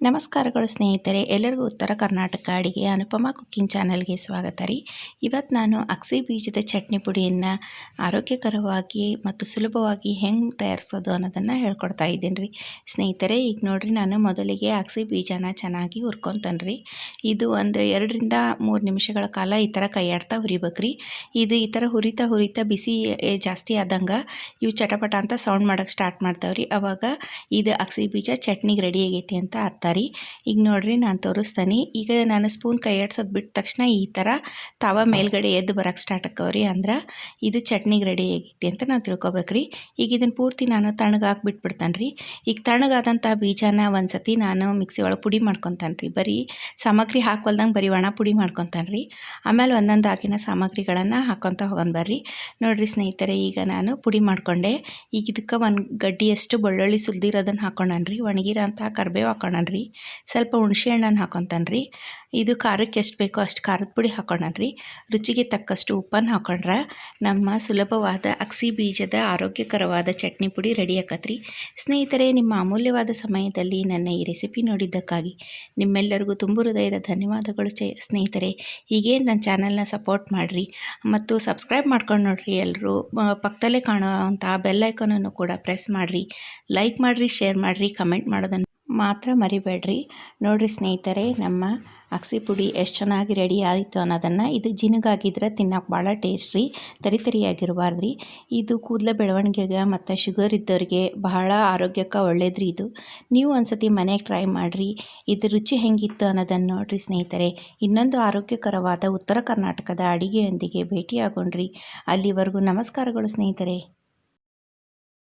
ನಮಸ್ಕಾರಗಳು ಸ್ನೇಹಿತರೆ, ಎಲ್ಲರಿಗೂ ಉತ್ತರ ಕರ್ನಾಟಕ ಅಡಿಗೆ ಅನುಪಮ ಕುಕ್ಕಿಂಗ್ ಚಾನಲ್ಗೆ ಸ್ವಾಗತ ರೀ. ಇವತ್ತು ನಾನು ಅಕ್ಸಿ ಬೀಜದ ಚಟ್ನಿ ಪುಡಿಯನ್ನು ಆರೋಗ್ಯಕರವಾಗಿ ಮತ್ತು ಸುಲಭವಾಗಿ ಹೆಂಗೆ ತಯಾರಿಸೋದು ಅನ್ನೋದನ್ನು ಹೇಳ್ಕೊಡ್ತಾ ಇದ್ದೀನಿ ರೀ. ಸ್ನೇಹಿತರೆ, ಈಗ ನೋಡಿರಿ ನಾನು ಮೊದಲಿಗೆ ಅಕ್ಸಿ ಬೀಜನ ಚೆನ್ನಾಗಿ ಹುರ್ಕೊತಾನೆ ರೀ. ಇದು ಒಂದು ಎರಡರಿಂದ ಮೂರು ನಿಮಿಷಗಳ ಕಾಲ ಈ ಥರ ಕೈಯಾಡ್ತಾ ಹುರಿಬೇಕು ರೀ. ಇದು ಈ ಥರ ಹುರಿತಾ ಹುರಿತಾ ಬಿಸಿ ಜಾಸ್ತಿ ಆದಂಗೆ ಇವು ಚಟಪಟ ಅಂತ ಸೌಂಡ್ ಮಾಡೋಕ್ಕೆ ಸ್ಟಾರ್ಟ್ ಮಾಡ್ತಾವ್ರಿ ಅವಾಗ ಇದು ಅಕ್ಸಿ ಬೀಜ ಚಟ್ನಿಗೆ ರೆಡಿ ಆಗೈತಿ ಅಂತ ಅರ್ಥ ರೀ ಈಗ ನೋಡ್ರಿ ನಾನು ತೋರಿಸ್ತಾನೆ. ಈಗ ನಾನು ಸ್ಪೂನ್ ಕೈ ಆಡ್ಸೋದು ಬಿಟ್ಟ ತಕ್ಷಣ ಈ ಥರ ತವ ಮೇಲ್ಗಡೆ ಎದ್ದು ಬರೋಕ್ಕೆ ಸ್ಟಾರ್ಟ್ ಆಕ್ಕವ್ರಿ ಅಂದ್ರೆ ಇದು ಚಟ್ನಿಗೆ ರೆಡಿ ಆಗೈತಿ ಅಂತ ನಾವು ತಿಳ್ಕೊಬೇಕ್ರಿ. ಈಗ ಇದನ್ನು ಪೂರ್ತಿ ನಾನು ತಣ್ಣಗೆ ಹಾಕ್ಬಿಟ್ಬಿಡ್ತಾನೆ ರೀ ಈಗ ತಣ್ಣಗಾದಂಥ ಬೀಜನ ಒಂದು ಸತಿ ನಾನು ಮಿಕ್ಸಿ ಒಳಗೆ ಪುಡಿ ಮಾಡ್ಕೊತಾನೆ ರೀ ಬರೀ ಸಾಮಗ್ರಿ ಹಾಕೊಲ್ದಂಗೆ ಬರೀ ಒಣ ಪುಡಿ ಮಾಡ್ಕೊತಾನೆ ರೀ ಆಮೇಲೆ ಒಂದೊಂದು ಹಾಕಿನ ಸಾಮಗ್ರಿಗಳನ್ನು ಹಾಕ್ಕೊತ ಹೋಗೋಣ ಬರ್ರಿ. ನೋಡ್ರಿ ಸ್ನೇಹಿತರೆ, ಈಗ ನಾನು ಪುಡಿ ಮಾಡ್ಕೊಂಡೆ. ಈಗ ಇದಕ್ಕೆ ಒಂದು ಗಡ್ಡಿಯಷ್ಟು ಬೆಳ್ಳುಳ್ಳಿ ಸುಲ್ದಿರೋದನ್ನು ಹಾಕೊಂಡನ್ರಿ. ಒಣಗಿರೋ ಅಂತ ಕರ್ಬೇವು ಹಾಕೊಂಡನ್ರಿ. ಸ್ವಲ್ಪ ಹುಣಸೆ ಹಣ್ಣನ್ನು ಹಾಕೊತಾನೆ ಇದು ಖಾರಕ್ಕೆ ಎಷ್ಟು ಬೇಕೋ ಅಷ್ಟು ಖಾರದ ಪುಡಿ ಹಾಕೊಂಡನ್ರಿ ರುಚಿಗೆ ತಕ್ಕಷ್ಟು ಉಪ್ಪನ್ನು ಹಾಕೊಂಡ್ರೆ ನಮ್ಮ ಸುಲಭವಾದ ಅಕ್ಸಿ ಬೀಜದ ಆರೋಗ್ಯಕರವಾದ ಚಟ್ನಿ ಪುಡಿ ರೆಡಿ ಆಕತ್ರಿ. ಸ್ನೇಹಿತರೆ, ನಿಮ್ಮ ಅಮೂಲ್ಯವಾದ ಸಮಯದಲ್ಲಿ ನನ್ನ ಈ ರೆಸಿಪಿ ನೋಡಿದ್ದಕ್ಕಾಗಿ ನಿಮ್ಮೆಲ್ಲರಿಗೂ ತುಂಬ ಹೃದಯದ ಧನ್ಯವಾದಗಳು. ಚ, ಸ್ನೇಹಿತರೆ, ಹೀಗೆ ನನ್ನ ಚಾನಲ್ನ ಸಪೋರ್ಟ್ ಮಾಡಿರಿ. ಮತ್ತು ಸಬ್ಸ್ಕ್ರೈಬ್ ಮಾಡ್ಕೊಂಡು ನೋಡಿರಿ ಎಲ್ಲರೂ ಪಕ್ಕದಲ್ಲೇ ಕಾಣೋ ಅಂಥ ಬೆಲ್ಲೈಕನನ್ನು ಕೂಡ ಪ್ರೆಸ್ ಮಾಡಿರಿ. ಲೈಕ್ ಮಾಡಿರಿ, ಶೇರ್ ಮಾಡಿರಿ, ಕಮೆಂಟ್ ಮಾಡೋದನ್ನು ಮಾತ್ರ ಮರಿಬೇಡ್ರಿ. ನೋಡ್ರಿ ಸ್ನೇಹಿತರೆ, ನಮ್ಮ ಅಗಸಿ ಪುಡಿ ಎಷ್ಟು ಚೆನ್ನಾಗಿ ರೆಡಿ ಆಯಿತು ಅನ್ನೋದನ್ನು ಇದು ಜಿನಗಾಗಿದ್ರೆ ತಿನ್ನೋಕೆ ಭಾಳ ಟೇಸ್ಟ್ ರೀ. ತರಿ ತರಿಯಾಗಿರಬಾರ್ದು ರೀ ಇದು ಕೂದಲ ಬೆಳವಣಿಗೆಗೆ ಮತ್ತು ಶುಗರ್ ಇದ್ದವ್ರಿಗೆ ಬಹಳ ಆರೋಗ್ಯಕ್ಕೆ ಒಳ್ಳೇದ್ರಿ ಇದು. ನೀವು ಒಂದ್ಸತಿ ಮನೆಗೆ ಟ್ರೈ ಮಾಡಿರಿ. ಇದು ರುಚಿ ಹೆಂಗಿತ್ತು ಅನ್ನೋದನ್ನು ನೋಡ್ರಿ ಸ್ನೇಹಿತರೆ. ಇನ್ನೊಂದು ಆರೋಗ್ಯಕರವಾದ ಉತ್ತರ ಕರ್ನಾಟಕದ ಅಡಿಗೆಯೊಂದಿಗೆ ಭೇಟಿಯಾಗೊಂಡ್ರಿ ಅಲ್ಲಿವರೆಗೂ ನಮಸ್ಕಾರಗಳು ಸ್ನೇಹಿತರೆ.